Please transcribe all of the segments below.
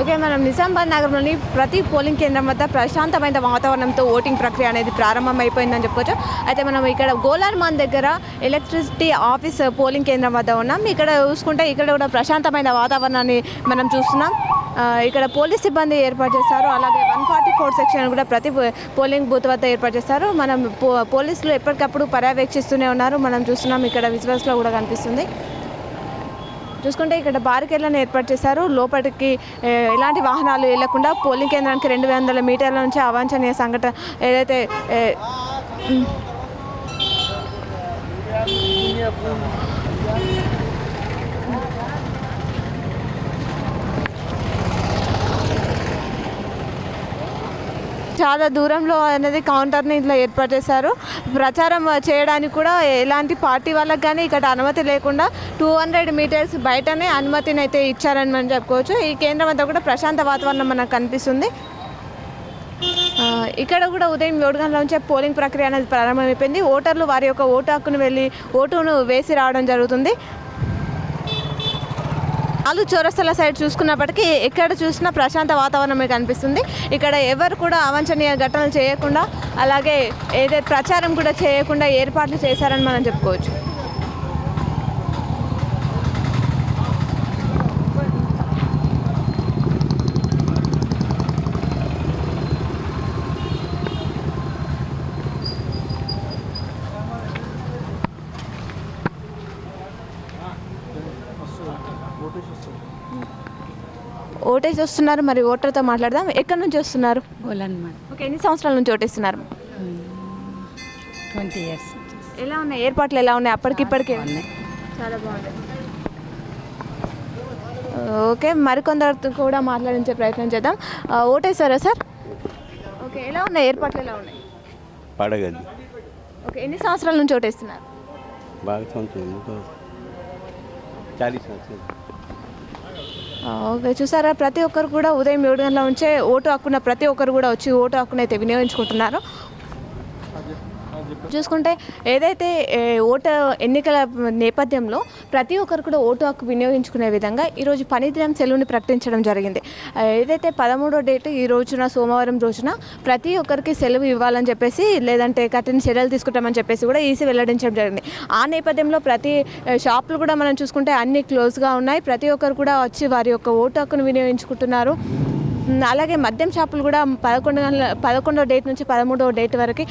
Okay మనం నిజామాబాద్ నగరంలోని ప్రతి పోలింగ్ కేంద్రం వద్ద ప్రశాంతమైన వాతావరణంతో ఓటింగ్ ప్రక్రియ అనేది ప్రారంభమైపోయిందని చెప్పుకోవచ్చు అయితే మనం ఇక్కడ గోలార్మాన్ దగ్గర ఎలక్ట్రిసిటీ ఆఫీస్ పోలింగ్ కేంద్రం వద్ద ఉన్నాం. ఇక్కడ చూసుకుంటే ఇక్కడ కూడా ప్రశాంతమైన వాతావరణాన్ని మనం చూస్తున్నాం. ఇక్కడ పోలీస్ సిబ్బంది ఏర్పాటు చేస్తారు అలాగే వన్ ఫార్టీ ఫోర్ సెక్షన్ కూడా ప్రతి పోలింగ్ బూత్ వద్ద ఏర్పాటు చేస్తారు మనం పో పోలీసులు ఎప్పటికప్పుడు పర్యవేక్షిస్తూనే ఉన్నారు. మనం చూస్తున్నాం ఇక్కడ విజువల్స్లో కూడా కనిపిస్తుంది. చూసుకుంటే ఇక్కడ బారికేడ్లను ఏర్పాటు చేశారు. లోపలికి ఎలాంటి వాహనాలు వెళ్ళకుండా పోలింగ్ కేంద్రానికి రెండు వందల మీటర్ల నుంచి అవాంఛనీయ సంఘటన ఏదైతే Yeah, చాలా దూరంలో అనేది కౌంటర్ని ఇట్లా ఏర్పాటు చేశారు. ప్రచారం చేయడానికి కూడా ఎలాంటి పార్టీ వాళ్ళకి కానీ ఇక్కడ అనుమతి లేకుండా టూ హండ్రెడ్ మీటర్స్ బయటనే అనుమతిని అయితే ఇచ్చారని మనం చెప్పుకోవచ్చు. ఈ కేంద్రం అంతా కూడా ప్రశాంత వాతావరణం మనకు కనిపిస్తుంది. ఇక్కడ కూడా ఉదయం ఏడు గంటల నుంచే పోలింగ్ ప్రక్రియ అనేది ప్రారంభమైపోయింది. ఓటర్లు వారి యొక్క ఓటు హక్కును వెళ్ళి ఓటును వేసి రావడం జరుగుతుంది. నాలుగు చౌరస్తల సైడ్ చూసుకున్నప్పటికీ ఎక్కడ చూసినా ప్రశాంత వాతావరణమే కనిపిస్తుంది ఇక్కడ ఎవరు కూడా అవాంఛనీయ ఘటనలు చేయకుండా అలాగే ఏదైతే ప్రచారం కూడా చేయకుండా ఏర్పాట్లు చేశారని మనం చెప్పుకోవచ్చు. ఓటేసి వస్తున్నారు మరి ఓటర్తో మాట్లాడదాం. ఎక్కడి నుంచి వస్తున్నారు? ఓకే ఎన్ని సంవత్సరాల నుంచి ఓటేస్తున్నారు? Twenty years. ఎలా ఉన్నాయి? ఏర్పాట్లు ఎలా ఉన్నాయి? అప్పటికిప్పటికే ఉన్నాయి చాలా బాగుంది ఓకే మరికొందరితో కూడా మాట్లాడించే ప్రయత్నం చేద్దాం. ఓటేసారా సార్? ఓకే ఎలా ఉన్నాయి? ఏర్పాట్లు ఎలా ఉన్నాయి? పడగది ఓకే ఎన్ని సంవత్సరాల నుంచి ఓటేస్తున్నారు? బాగా సంవత్సరం చాలీస్ సంవత్సరం ఆ, ఓకే. చూసారా ప్రతి ఒక్కరు కూడా ఉదయం ఏడు గంటల నుంచే ఓటు హక్కున ప్రతి ఒక్కరు కూడా వచ్చి ఓటు హక్కును అయితే వినియోగించుకుంటున్నారు. చూసుకుంటే ఏదైతే ఓటు ఎన్నికల నేపథ్యంలో ప్రతి ఒక్కరు కూడా ఓటు హక్కు వినియోగించుకునే విధంగా ఈరోజు పనిదినం సెలవుని ప్రకటించడం జరిగింది. ఏదైతే పదమూడో డేట్ ఈ రోజున సోమవారం రోజున ప్రతి ఒక్కరికి సెలవు ఇవ్వాలని చెప్పేసి లేదంటే కఠిన చర్యలు తీసుకుంటామని చెప్పేసి కూడా ఈసీ వెల్లడించడం జరిగింది. ఆ నేపథ్యంలో ప్రతి షాపులు కూడా మనం చూసుకుంటే అన్ని క్లోజ్గా ఉన్నాయి. ప్రతి ఒక్కరు కూడా వచ్చి వారి యొక్క ఓటు హక్కును వినియోగించుకుంటున్నారు. అలాగే మద్యం షాపులు కూడా పదకొండు గంటల పదకొండో డేట్ నుంచి పదమూడవ డేట్ వరకు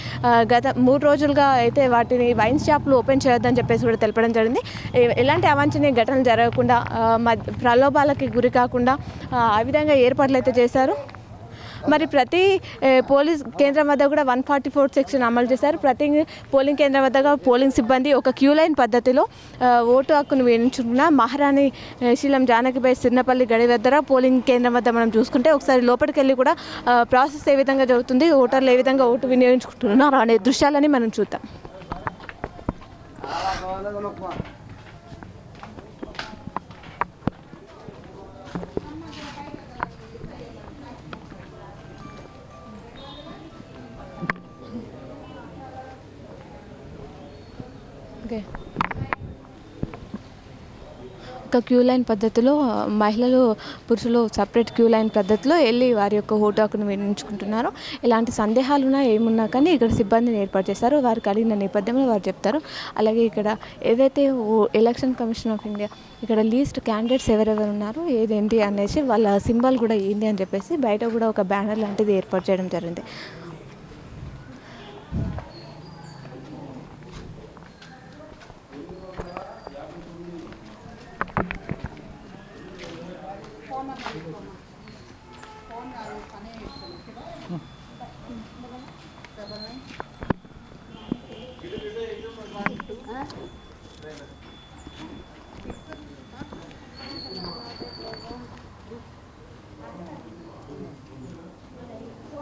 గత మూడు రోజులుగా అయితే వాటిని వైన్ షాపులు ఓపెన్ చేయొద్దని చెప్పేసి కూడా తెలపడం జరిగింది. ఎలాంటి అవాంఛనీయ ఘటనలు జరగకుండా మద్ ప్రలోభాలకి గురి కాకుండా ఆ విధంగా ఏర్పాట్లు అయితే చేశారు. మరి ప్రతి పోలీస్ కేంద్రం వద్ద కూడా వన్ ఫార్టీ ఫోర్ సెక్షన్ అమలు చేశారు. ప్రతి పోలింగ్ కేంద్రం వద్ద పోలింగ్ సిబ్బంది ఒక క్యూ లైన్ పద్ధతిలో ఓటు హక్కును వేయించుకున్న మహారాణి శీలం జానకిపై సిన్నపల్లి గడి దగ్గర పోలింగ్ కేంద్రం వద్ద మనం చూసుకుంటే ఒకసారి లోపలికి వెళ్ళి కూడా ప్రాసెస్ ఏ విధంగా జరుగుతుంది ఓటర్లు ఏ విధంగా ఓటు వినియోగించుకుంటున్నారు అనే దృశ్యాలని మనం చూద్దాం. ఓకే. ఒక క్యూ లైన్ పద్ధతిలో మహిళలు పురుషులు సపరేట్ క్యూ లైన్ పద్ధతిలో వెళ్ళి వారి యొక్క ఓటు హక్కును వినియోగించుకుంటున్నారు. ఇలాంటి సందేహాలు ఉన్నా ఏమున్నా కానీ ఇక్కడ సిబ్బందిని ఏర్పాటు చేస్తారు. వారికి అడిగిన నేపథ్యంలో వారు చెప్తారు. అలాగే ఇక్కడ ఏదైతే ఓ- ఎలక్షన్ కమిషన్ ఆఫ్ ఇండియా ఇక్కడ లీస్ట్ క్యాండిడేట్స్ ఎవరెవరు ఉన్నారో ఏదేంటి అనేసి వాళ్ళ సింబల్ కూడా ఏంటి అని చెప్పేసి బయట కూడా ఒక బ్యానర్ లాంటిది ఏర్పాటు చేయడం జరిగింది.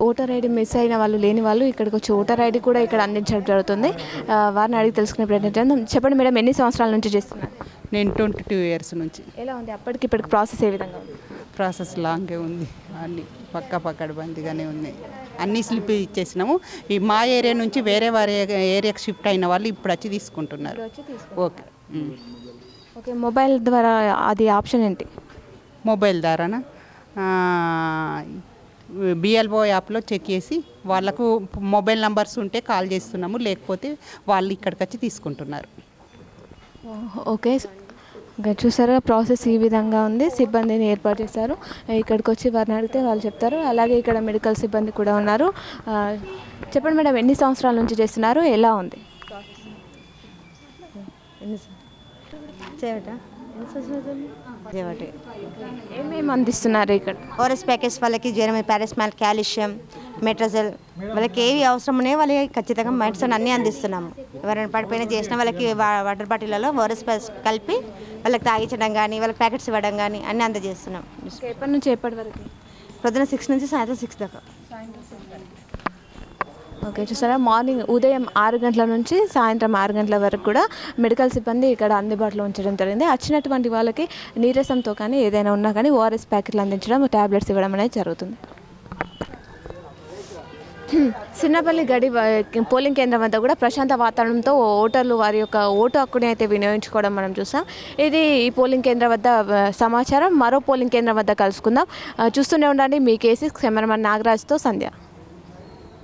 ఓటర్ ఐడి మిస్ అయిన వాళ్ళు లేని వాళ్ళు ఇక్కడికి వచ్చి ఓటర్ ఐడి కూడా ఇక్కడ అందించడం జరుగుతుంది. వారిని అడిగి తెలుసుకునే ప్రయత్నం చేద్దాం. చెప్పండి మేడం ఎన్ని సంవత్సరాల నుంచి చేస్తున్నారు? నేను ట్వంటీ టూ ఇయర్స్ నుంచి. ఎలా ఉంది? అప్పటికి ఇప్పటికి ప్రాసెస్ ఏ విధంగా ఉంది? ప్రాసెస్ లాంగే ఉంది. అన్ని పక్క పక్కడబందిగానే ఉన్నాయి. అన్ని స్లిప్ ఇచ్చేసినాము. ఈ మా ఏరియా నుంచి వేరే వారి ఏరియాకి షిఫ్ట్ అయిన వాళ్ళు ఇప్పుడు వచ్చి తీసుకుంటున్నారు. ఓకే. ఓకే మొబైల్ ద్వారా అది ఆప్షన్ ఏంటి? మొబైల్ ద్వారానా? బిఎల్ఓ యాప్లో చెక్ చేసి వాళ్ళకు మొబైల్ నంబర్స్ ఉంటే కాల్ చేస్తున్నాము. లేకపోతే వాళ్ళు ఇక్కడికి వచ్చి తీసుకుంటున్నారు. ఓకే. ఇంకా చూసారా ప్రాసెస్ ఈ విధంగా ఉంది. సిబ్బందిని ఏర్పాటు చేశారు. ఇక్కడికి వచ్చి వారిని అడిగితే వాళ్ళు చెప్తారు. అలాగే ఇక్కడ మెడికల్ సిబ్బంది కూడా ఉన్నారు. చెప్పండి మేడం ఎన్ని సంవత్సరాల నుంచి చేస్తున్నారు? ఎలా ఉంది? చేయట చేయబట్టి ఏమేమి అందిస్తున్నారు ఇక్కడ? ఓఆర్ఎస్ ప్యాకెట్స్ వాళ్ళకి జ్వరం పారాస్మాల్ కాల్షియం మెట్రజల్ వాళ్ళకి ఏవి అవసరం ఉన్నాయో వాళ్ళకి ఖచ్చితంగా మెడిసిన్ అన్నీ అందిస్తున్నాము. ఎవరైనా పడిపోయినా చేసిన వాళ్ళకి వాటర్ బాటిళ్ళలో ఓఆర్ఎస్ కలిపి వాళ్ళకి తాగించడం కానీ వాళ్ళకి ప్యాకెట్స్ ఇవ్వడం కానీ అన్నీ అందజేస్తున్నాం. ఎప్పటి నుంచి ఎప్పటి వరకు? పొద్దున సిక్స్ నుంచి సాయంత్రం సిక్స్ దాకా. ఓకే చూసారా మార్నింగ్ ఉదయం ఆరు గంటల నుంచి సాయంత్రం ఆరు గంటల వరకు కూడా మెడికల్ సిబ్బంది ఇక్కడ అందుబాటులో ఉంచడం జరిగింది. వచ్చినటువంటి వాళ్ళకి నీరసంతో కానీ ఏదైనా ఉన్నా కానీ ఓఆర్ఎస్ ప్యాకెట్లు అందించడం ట్యాబ్లెట్స్ ఇవ్వడం అనేది జరుగుతుంది. సిన్నపల్లి గడి వ- పోలింగ్ కేంద్రం వద్ద కూడా ప్రశాంత వాతావరణంతో ఓటర్లు వారి యొక్క ఓటు హక్కుని అయితే వినియోగించుకోవడం మనం చూసాం. ఇది ఈ పోలింగ్ కేంద్రం వద్ద సమాచారం. మరో పోలింగ్ కేంద్రం వద్ద కలుసుకుందాం. చూస్తూనే ఉండండి మీ కేసీ కెమెరామన్ నాగరాజ్తో సంధ్య.